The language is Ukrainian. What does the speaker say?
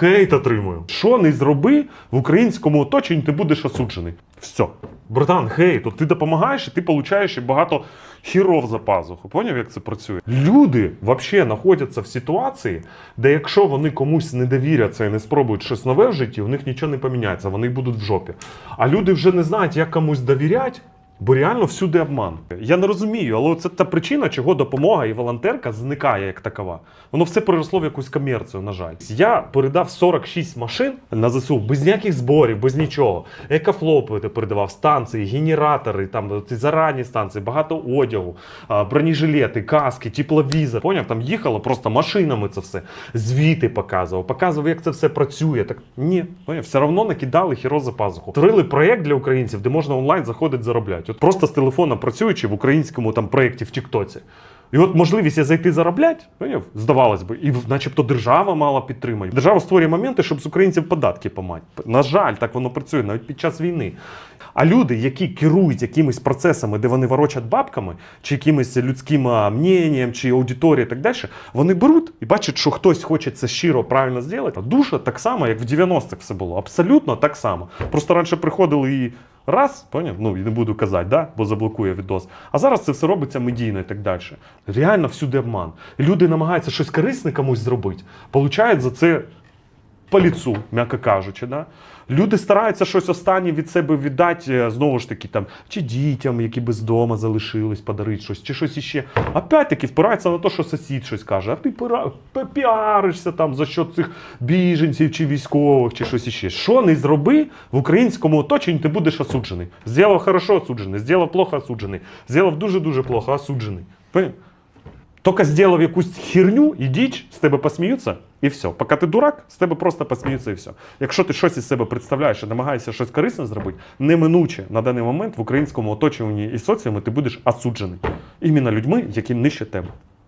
Хейт отримую. Що не зроби в українському оточенні, ти будеш осуджений. Все. Братан, хейт, от ти допомагаєш, і ти получаєш і багато хіров за пазуху. Поняв, як це працює? Люди взагалі знаходяться в ситуації, де якщо вони комусь не довіряться і не спробують щось нове в житті, у них нічого не поміняється, вони будуть в жопі. А люди вже не знають, як комусь довіряти. Бо реально всюди обман. Я не розумію, але це та причина, чого допомога і волонтерка зникає як такова. Воно все переросло в якусь комерцію, на жаль. Я передав 46 машин на ЗСУ без ніяких зборів, без нічого. Екофлопи передавав станції, генератори, там ці зарані станції, багато одягу, бронежилети, каски, тепловізор. Поняв, там їхало просто машинами це все. Звіти показував, показував, як це все працює. Так ні, все одно накидали хіро за пазуху. Створили проєкт для українців, де можна онлайн заходити заробляти. От просто з телефона працюючи в українському там проєкті в Тіктоці. І от можливість зайти заробляти, здавалось би, і начебто держава мала підтримати. Держава створює моменти, щоб з українців податки помати. На жаль, так воно працює навіть під час війни. А люди, які керують якимись процесами, де вони ворочать бабками, чи якимось людським мненням, чи аудиторією і так далі, вони беруть і бачать, що хтось хоче це щиро правильно зробити. Душа так само, як в 90-х все було. Абсолютно так само. Просто раніше приходили і раз, поняв? Ну, і не буду казати, да? бо заблокує відос. А зараз це все робиться медійно і так далі. Реально всюди обман. Люди намагаються щось корисне комусь зробити, получають за це по ліцу, м'яко кажучи. Да? Люди стараються щось останнє від себе віддати, е, знову ж таки, там, чи дітям, які без дома залишились, подарити щось, чи щось іще. Опять-таки впираються на те, що сусід щось каже, а ти піаришся там за що цих біженців чи військових, чи щось іще. Що не зроби в українському оточенні, ти будеш осуджений. Зробив хорошо осуджений, зробив плохо осуджений, зробив дуже-дуже плохо осуджений. Поняв? сделав якусь херню і з тебе посміються, і все. Поки ти дурак, з тебе просто посміються і все. Якщо ти щось із себе представляєш і намагаєшся щось корисне зробити, неминуче на даний момент в українському оточенні і соціумі ти будеш осуджений. Іменно людьми, які нижче тебе.